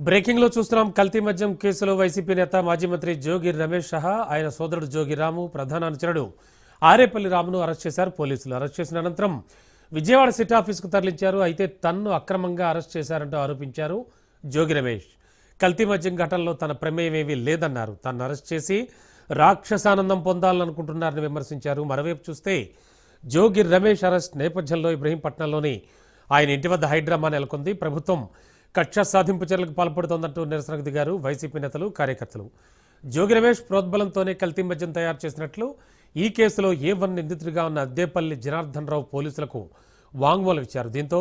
బ్రేకింగ్లో చూస్తున్నాం. కల్తీ మద్యం కేసులో వైసీపీ నేత మాజీ మంత్రి జోగి రమేష్ సహా ఆయన సోదరుడు జోగి రాము ప్రధాన అనుచరుడు ఆరేపల్లి రామును అరెస్ట్ చేశారు. పోలీసులు అరెస్ట్ చేసిన అనంతరం విజయవాడ సిటీ ఆఫీసుకు తరలించారు. అయితే తన్ను అక్రమంగా అరెస్ట్ చేశారంటూ ఆరోపించారు జోగి రమేష్. కల్తీ మద్యం ఘటనలో తన ప్రమేయం ఏమీ లేదన్నారు. తను అరెస్ట్ చేసి రాక్షసానందం పొందాలనుకుంటున్నారని విమర్శించారు. మరోవైపు చూస్తే జోగి రమేష్ అరెస్ట్ నేపథ్యంలో ఇబ్రహీంపట్నంలోని ఆయన ఇంటి వద్ద హైడ్రామా నెలకొంది. ప్రభుత్వం కక్ష సాధింపు చర్యలకు పాల్పడుతోందంటూ నిరసనకు దిగారు వైసీపీ నేతలు కార్యకర్తలు. జోగి రమేష్ ప్రోద్బలంతోనే కల్తీ మద్యం తయారు చేసినట్లు ఈ కేసులో ఏ వన్ నిందితుడిగా ఉన్న అద్దేపల్లి జనార్దన్ రావు పోలీసులకు వాంగ్మూలం ఇచ్చారు. దీంతో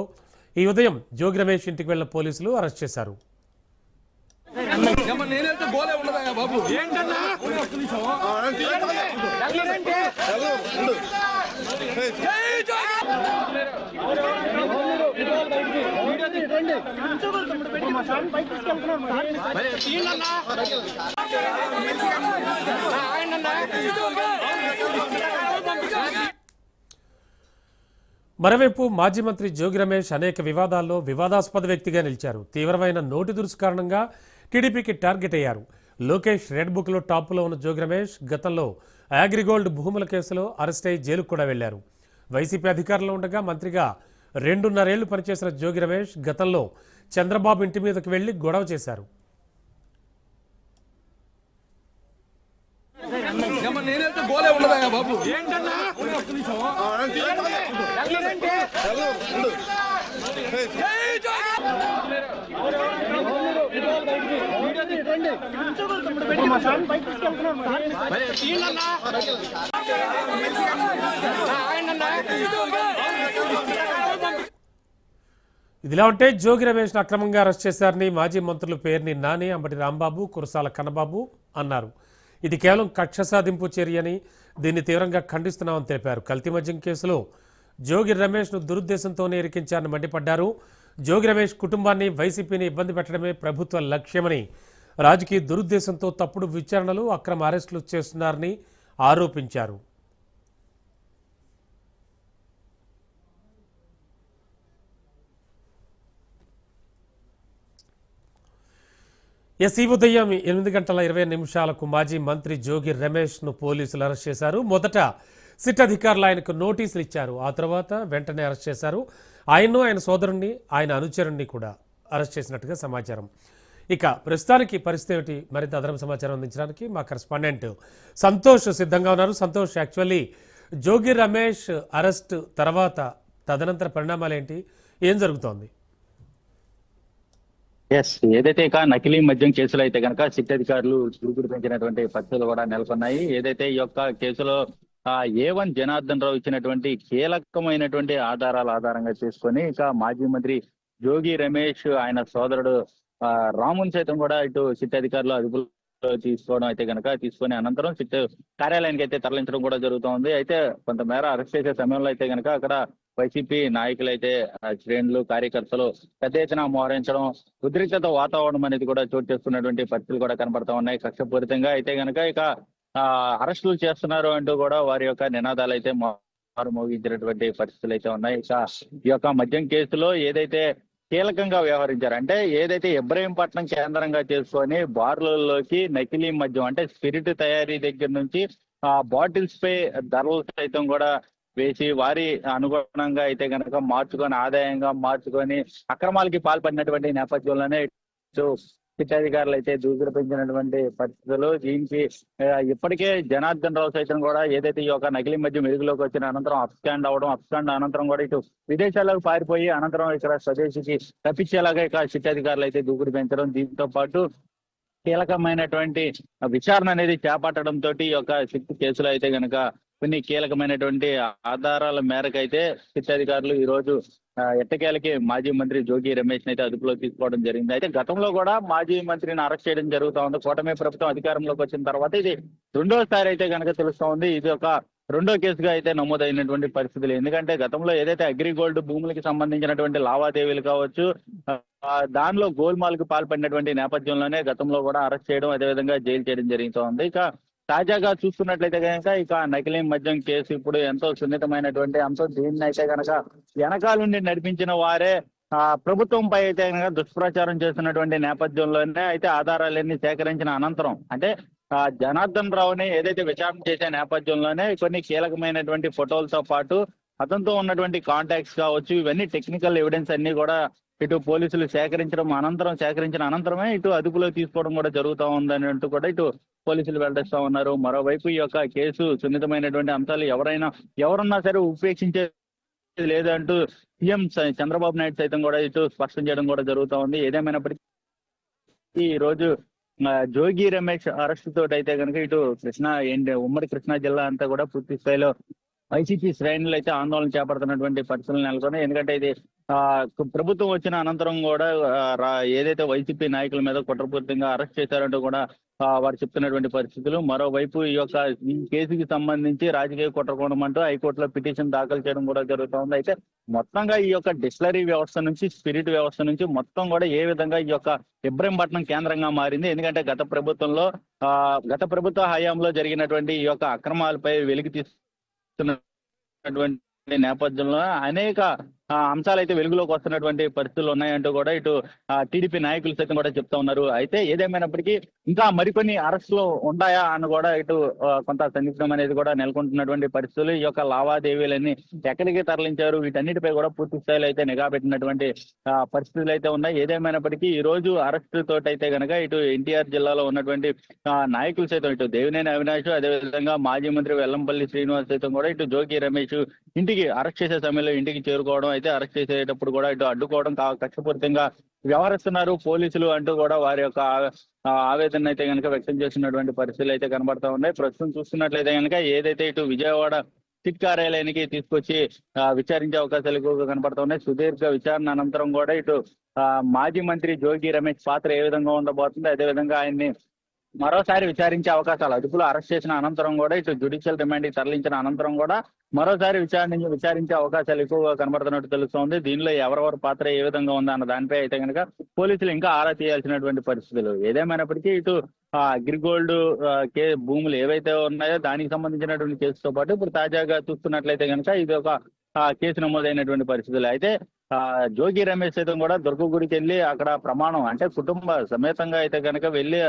ఈ ఉదయం జోగి రమేష్ ఇంటికి వెళ్ళిన పోలీసులు అరెస్ట్ చేశారు. బాబు. మరోవైపు మాజీ మంత్రి జోగి రమేష్ అనేక వివాదాల్లో వివాదాస్పద వ్యక్తిగా నిలిచారు. తీవ్రమైన నోటి దురుసు కారణంగా టీడీపీకి టార్గెట్ అయ్యారు. లోకేష్ రెడ్ బుక్లో టాప్లో ఉన్న జోగి రమేష్ గతంలో అగ్రిగోల్డ్ భూముల కేసులో అరెస్ట్ అయి జైలుకు కూడా వెళ్ళారు వైసీపీ అధికారంలో ఉండగా మంత్రిగా రెండున్నరేళ్ళు పనిచేసిన జోగి రమేష్ గతంలో చంద్రబాబు ఇంటి మీదకి వెళ్ళి గొడవ చేశారు. ఆయన నేనైతే గోలే ఉండదా బాబు ఏంటన్నా ఇదిలా ఉంటే జోగి రమేష్ను అక్రమంగా అరెస్ట్ చేశారని మాజీ మంత్రుల పేర్ని నాని అంబటి రాంబాబు కురసాల కన్నబాబు అన్నారు. ఇది కేవలం కక్ష సాధింపు చర్యని దీన్ని తీవ్రంగా ఖండిస్తున్నామని తెలిపారు. కల్తీ మద్యం కేసులో జోగి రమేష్ను దురుద్దేశంతోనే ఇరికించారని మండిపడ్డారు. జోగి రమేష్ కుటుంబాన్ని వైసీపీని ఇబ్బంది పెట్టడమే ప్రభుత్వ లక్ష్యమని రాజకీయ దురుద్దేశంతో తప్పుడు విచారణలు అక్రమ అరెస్టులు చేస్తున్నారని ఆరోపించారు. ఎస్ ఈ ఉదయం ఎనిమిది గంటల ఇరవై నిమిషాలకు మాజీ మంత్రి జోగి రమేష్ను పోలీసులు అరెస్ట్ చేశారు. మొదట సిట్ అధికారులు ఆయనకు నోటీసులు ఇచ్చారు. ఆ తర్వాత వెంటనే అరెస్ట్ చేశారు. ఆయన్ను ఆయన సోదరుణ్ణి ఆయన అనుచరుణ్ణి కూడా అరెస్ట్ చేసినట్టుగా సమాచారం. ఇక ప్రస్తుతానికి పరిస్థితి ఏమిటి? మరింత అదనం సమాచారం అందించడానికి మా కరెస్పాండెంట్ సంతోష్ సిద్ధంగా ఉన్నారు. సంతోష్ యాక్చువల్లీ జోగి రమేష్ అరెస్ట్ తర్వాత తదనంతర పరిణామాలు ఏంటి? ఏం జరుగుతోంది? ఎస్ ఏదైతే ఇక నకిలీ మద్యం కేసులు అయితే కనుక సిట్ అధికారులు దూకుడు పెంచినటువంటి పరిస్థితులు కూడా నెలకొన్నాయి. ఏదైతే ఈ యొక్క కేసులో ఆ ఏ వన్ జనార్దన్ రావు ఇచ్చినటువంటి కీలకమైనటువంటి ఆధారాల ఆధారంగా చేసుకొని ఇక మాజీ మంత్రి జోగి రమేష్ ఆయన సోదరుడు రామున్ సైతం కూడా ఇటు సిట్ అధికారులు అదుపులో తీసుకోవడం అయితే కనుక తీసుకుని అనంతరం సిట్ కార్యాలయానికి అయితే తరలించడం కూడా జరుగుతోంది. అయితే కొంతమేర అరెస్ట్ చేసే సమయంలో అయితే కనుక అక్కడ వైసీపీ నాయకులు అయితే శ్రేణులు కార్యకర్తలు పెద్ద ఎత్తున మోహరించడం ఉద్రిక్తత వాతావరణం అనేది కూడా చోటు చేసుకున్నటువంటి పరిస్థితులు కూడా కనబడతా ఉన్నాయి. కక్షపూరితంగా అయితే కనుక ఇక ఆ అరెస్టులు చేస్తున్నారు అంటూ కూడా వారి యొక్క నినాదాలు అయితే మారు మోగించినటువంటి పరిస్థితులు అయితే ఉన్నాయి. ఇక ఈ యొక్క మద్యం కేసులో ఏదైతే కీలకంగా వ్యవహరించారు. అంటే ఏదైతే ఇబ్రహీంపట్నం కేంద్రంగా చేసుకొని బార్లలోకి నకిలీ మద్యం అంటే స్పిరిట్ తయారీ దగ్గర నుంచి ఆ బాటిల్స్ పై ధరలు సైతం కూడా వేసి వారి అనుగుణంగా అయితే కనుక మార్చుకొని ఆదాయంగా మార్చుకొని అక్రమాలకి పాల్పడినటువంటి నేపథ్యంలోనే ఇటు పిచ్చాధికారులు అయితే దూకుడు పెంచినటువంటి పరిస్థితులు దీనికి ఇప్పటికే జనార్దన్ రావు సైతం కూడా ఏదైతే ఈ యొక్క నకిలీ మద్యం వెలుగులోకి వచ్చిన అనంతరం అప్స్టాండ్ అవడం అప్స్టాండ్ అనంతరం కూడా ఇటు విదేశాలకు పారిపోయి అనంతరం ఇక్కడ స్వదేశీకి తప్పించేలాగా ఇక్కడ శిక్షాధికారులు అయితే దూకుడు పెంచడం దీంతో పాటు కీలకమైనటువంటి విచారణ అనేది చేపట్టడం తోటి ఈ యొక్క శక్తి కేసులో అయితే గనక కొన్ని కీలకమైనటువంటి ఆధారాల మేరకు అయితే సిట్ అధికారులు ఈ రోజు ఎట్టకేలకి మాజీ మంత్రి జోగి రమేష్ అయితే అదుపులో తీసుకోవడం జరిగింది. అయితే గతంలో కూడా మాజీ మంత్రిని అరెస్ట్ చేయడం జరుగుతూ ఉంది. కూటమి ప్రభుత్వం అధికారంలోకి వచ్చిన తర్వాత ఇది రెండోసారి అయితే కనుక తెలుస్తా ఉంది. ఇది ఒక రెండో కేసుగా అయితే నమోదైనటువంటి పరిస్థితులు. ఎందుకంటే గతంలో ఏదైతే అగ్రిగోల్డ్ భూములకి సంబంధించినటువంటి లావాదేవీలు కావచ్చు దానిలో గోల్మాల్కి పాల్పడినటువంటి నేపథ్యంలోనే గతంలో కూడా అరెస్ట్ చేయడం అదేవిధంగా జైలు చేయడం జరుగుతోంది ఇక తాజాగా చూస్తున్నట్లయితే కనుక ఇక నకిలీ మద్యం కేసు ఇప్పుడు ఎంతో సున్నితమైనటువంటి అంశం. దీన్ని అయితే కనుక వెనకాల నుండి నడిపించిన వారే ఆ, ప్రభుత్వంపై అయితే కనుక దుష్ప్రచారం చేస్తున్నటువంటి నేపథ్యంలోనే అయితే ఆధారాలన్నీ సేకరించిన అనంతరం అంటే ఆ, జనార్దన్ రావుని ఏదైతే విచారణ చేసే నేపథ్యంలోనే కొన్ని కీలకమైనటువంటి ఫోటోలతో పాటు అతనితో ఉన్నటువంటి కాంటాక్ట్స్ కావచ్చు ఇవన్నీ టెక్నికల్ ఎవిడెన్స్ అన్ని కూడా ఇటు పోలీసులు సేకరించడం అనంతరం సేకరించిన అనంతరమే ఇటు అదుపులో తీసుకోవడం కూడా జరుగుతూ ఉందని అంటూ కూడా ఇటు పోలీసులు వెల్లడిస్తా ఉన్నారు. మరోవైపు ఈ యొక్క కేసు సున్నితమైనటువంటి అంశాలు ఎవరైనా ఎవరన్నా సరే ఉపేక్షించే లేదంటూ సీఎం చంద్రబాబు నాయుడు సైతం కూడా ఇటు స్పష్టం చేయడం కూడా జరుగుతూ ఉంది. ఏదేమైనప్పటికీ ఈ రోజు జోగి రమేష్ అరెస్ట్ తోటి అయితే కనుక ఇటు కృష్ణా ఏంటి ఉమ్మడి కృష్ణా జిల్లా అంతా కూడా పూర్తి స్థాయిలో వైసీపీ శ్రేణులు అయితే ఆందోళన చేపడుతున్నటువంటి పరిస్థితులు నెలకొన్నాయి. ఎందుకంటే ఇది ఆ ప్రభుత్వం వచ్చిన అనంతరం కూడా ఏదైతే వైసీపీ నాయకుల మీద కుట్రపూరితంగా అరెస్ట్ చేశారంటూ కూడా వారు చెప్తున్నటువంటి పరిస్థితులు. మరోవైపు ఈ యొక్క ఈ కేసుకి సంబంధించి రాజకీయ కుట్రకోణం అంటూ హైకోర్టులో పిటిషన్ దాఖలు చేయడం కూడా జరుగుతూ ఉంది అయితే మొత్తంగా ఈ యొక్క డిస్టిలరీ వ్యవస్థ నుంచి స్పిరిట్ వ్యవస్థ నుంచి మొత్తం కూడా ఏ విధంగా ఈ యొక్క ఇబ్రహీంపట్నం కేంద్రంగా మారింది? ఎందుకంటే గత ప్రభుత్వంలో ఆ గత ప్రభుత్వ హయాంలో జరిగినటువంటి ఈ యొక్క అక్రమాలపై వెలికి తీస్తున్నటువంటి నేపథ్యంలో అనేక అంశాలు అయితే వెలుగులోకి వస్తున్నటువంటి పరిస్థితులు ఉన్నాయంటూ కూడా ఇటు టీడీపీ నాయకులు సైతం కూడా చెప్తా ఉన్నారు. అయితే ఏదేమైనప్పటికీ ఇంకా మరికొన్ని అరెస్టులు ఉన్నాయా అని కూడా ఇటు కొంత సందిగ్ధం అనేది కూడా నెలకొంటున్నటువంటి పరిస్థితులు. ఈ యొక్క లావాదేవీలన్నీ ఎక్కడికి తరలించారు? వీటన్నిటిపై కూడా పూర్తి స్థాయిలో అయితే నిఘా పెట్టినటువంటి పరిస్థితులు అయితే ఉన్నాయి. ఏదేమైనప్పటికీ ఈ రోజు అరెస్ట్ తోటి అయితే కనుక ఇటు ఎన్టీఆర్ జిల్లాలో ఉన్నటువంటి నాయకులు సైతం ఇటు దేవినేని అవినాష్ అదేవిధంగా మాజీ మంత్రి వెల్లంపల్లి శ్రీనివాస్ సైతం కూడా ఇటు జోగి రమేష్ ఇంటికి అరెస్ట్ చేసే సమయంలో ఇంటికి చేరుకోవడం అయితే అరెస్ట్ చేసేటప్పుడు కూడా ఇటు అడ్డుకోవడం కక్షపూరితంగా వ్యవహరిస్తున్నారు. పోలీసులు అంటూ కూడా వారి యొక్క ఆవేదన అయితే కనుక వ్యక్తం చేస్తున్నటువంటి పరిస్థితులు అయితే కనబడతా ఉన్నాయి. ప్రస్తుతం చూస్తున్నట్లయితే కనుక ఏదైతే ఇటు విజయవాడ సిట్ కార్యాలయానికి తీసుకొచ్చి విచారించే అవకాశాలు ఎక్కువగా కనబడతా ఉన్నాయి. సుదీర్ఘ విచారణ అనంతరం కూడా ఇటు మాజీ మంత్రి జోగి రమేష్ పాత్ర ఏ విధంగా ఉండబోతుంది? అదేవిధంగా ఆయన్ని మరోసారి విచారించే అవకాశాలు అదుపులో అరెస్ట్ చేసిన అనంతరం కూడా ఇటు జ్యుడిషియల్ రిమాండ్ తరలించిన అనంతరం కూడా మరోసారి విచారణ విచారించే అవకాశాలు ఎక్కువగా కనబడుతున్నట్టు తెలుస్తోంది. దీనిలో ఎవరెవరి పాత్ర ఏ విధంగా ఉంది అన్న దానిపై అయితే కనుక పోలీసులు ఇంకా ఆరా తీయాల్సినటువంటి పరిస్థితులు ఏదేమైనప్పటికీ ఇటు ఆ అగ్రిగోల్డ్ కే భూములు ఏవైతే ఉన్నాయో దానికి సంబంధించినటువంటి కేసుతో పాటు ఇప్పుడు తాజాగా చూస్తున్నట్లయితే కనుక ఇది ఒక కేసు నమోదైనటువంటి పరిస్థితులు. అయితే ఆ జోగి రమేష్ సైతం కూడా దుర్గ గుడికి వెళ్ళి అక్కడ ప్రమాణం అంటే కుటుంబ సమేతంగా అయితే కనుక వెళ్ళి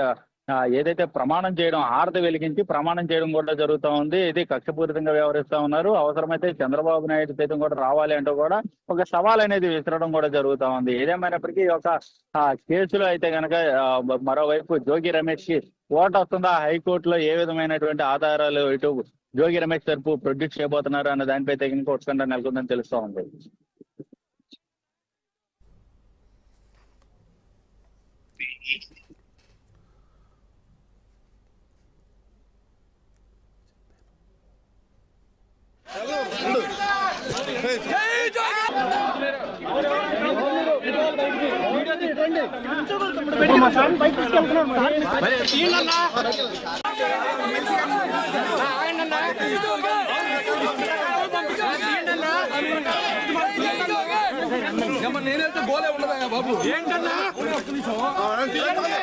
ఏదైతే ప్రమాణం చేయడం హారతి వెలిగించి ప్రమాణం చేయడం కూడా జరుగుతూ ఉంది. ఇది కక్షపూరితంగా వ్యవహరిస్తా ఉన్నారు. అవసరమైతే చంద్రబాబు నాయుడు సైతం కూడా రావాలి అంటూ కూడా ఒక సవాల్ అనేది విసరడం కూడా జరుగుతా ఉంది. ఏదేమైనప్పటికీ ఒక కేసులో అయితే కనుక మరోవైపు జోగి రమేష్కి ఓటు వస్తుందా? హైకోర్టులో ఏ విధమైనటువంటి ఆధారాలు ఇటు జోగి రమేష్ తరపు ప్రొడ్యూస్ చేయబోతున్నారు అన్న దానిపై తగిన ఉత్కంఠ నెలకొందని తెలుస్తూ ఉంది. నేనైతే గోలే ఉండదా బాబు ఏంటన్నా ఏమన్నా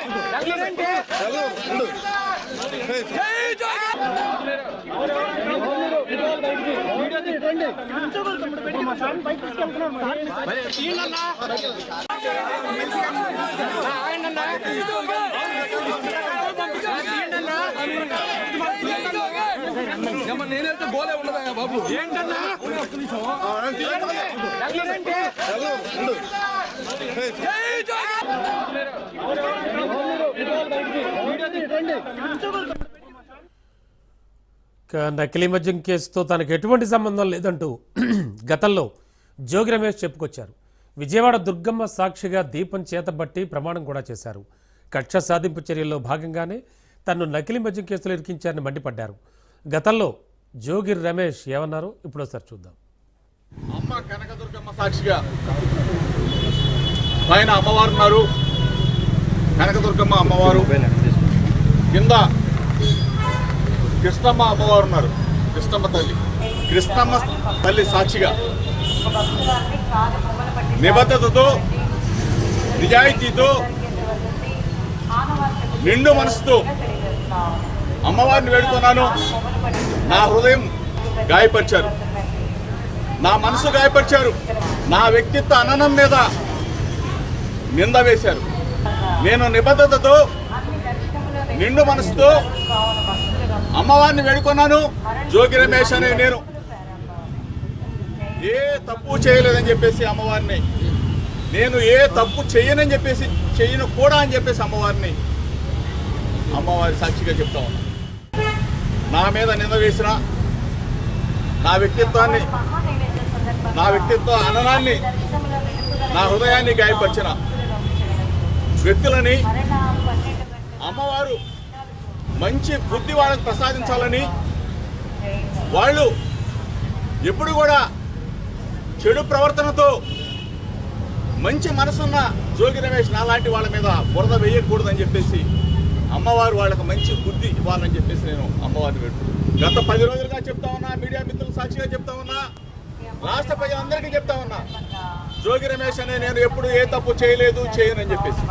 నేనైతే గోలే ఉండదా బాబు? ఏంటన్నా? ఇక నకిలీ మద్యం కేసుతో తనకు ఎటువంటి సంబంధం లేదంటూ గతంలో జోగి రమేష్ చెప్పుకొచ్చారు. విజయవాడ దుర్గమ్మ సాక్షిగా దీపం చేతబట్టి ప్రమాణం కూడా చేశారు. కక్ష సాధింపు చర్యల్లో భాగంగానే తన్ను నకిలీ మద్యం కేసులో ఇరికించారని మండిపడ్డారు. గతంలో జోగి రమేష్ ఏమన్నారో ఇప్పుడు ఒకసారి చూద్దాం. అమ్మ కనకదుర్గమ్మ సాక్షిగా పైన అమ్మవారు ఉన్నారు. కనకదుర్గమ్మ అమ్మవారు. కింద కృష్ణమ్మ అమ్మవారు ఉన్నారు. కృష్ణమ్మ తల్లి. కృష్ణమ్మ తల్లి సాక్షిగా. నిబద్ధతతో నిజాయితీతో నిండు మనసుతో అమ్మవారిని వేడుతున్నాను నా హృదయం గాయపరిచారు. నా మనసు గాయపరిచారు. నా వ్యక్తిత్వ అననం మీద నింద వేశారు. నేను నిబద్ధతతో నిండు మనసుతో అమ్మవారిని వేడుకున్నాను. జోగి రమేష్ అనే నేను. ఏ తప్పు చేయలేదని చెప్పేసి అమ్మవారిని. నేను ఏ తప్పు చేయనని చెప్పేసి చేయను కూడా అని చెప్పేసి అమ్మవారిని అమ్మవారి సాక్షిగా చెప్తా ఉన్నా. నా మీద నింద వేసిన నా వ్యక్తిత్వాన్ని నా వ్యక్తిత్వ అననాన్ని నా హృదయాన్ని గాయపరిచిన వ్యక్తులని అమ్మవారు మంచి బుద్ధి వాళ్ళకి ప్రసాదించాలని వాళ్ళు ఎప్పుడు కూడా చెడు ప్రవర్తనతో మంచి మనసున్న జోగి రమేష్ నాలాంటి వాళ్ళ మీద బురద వేయకూడదని చెప్పేసి అమ్మవారు వాళ్ళకి మంచి బుద్ధి ఇవ్వాలని చెప్పేసి నేను అమ్మవారిని పెట్టు గత పది రోజులుగా చెప్తా ఉన్నా మీడియా మిత్రులు సాక్షిగా చెప్తా ఉన్నా రాష్ట్ర ప్రజలందరికీ చెప్తా ఉన్నా జోగి రమేష్ అనే నేను ఎప్పుడు ఏ తప్పు చేయలేదు చేయనని చెప్పేసి.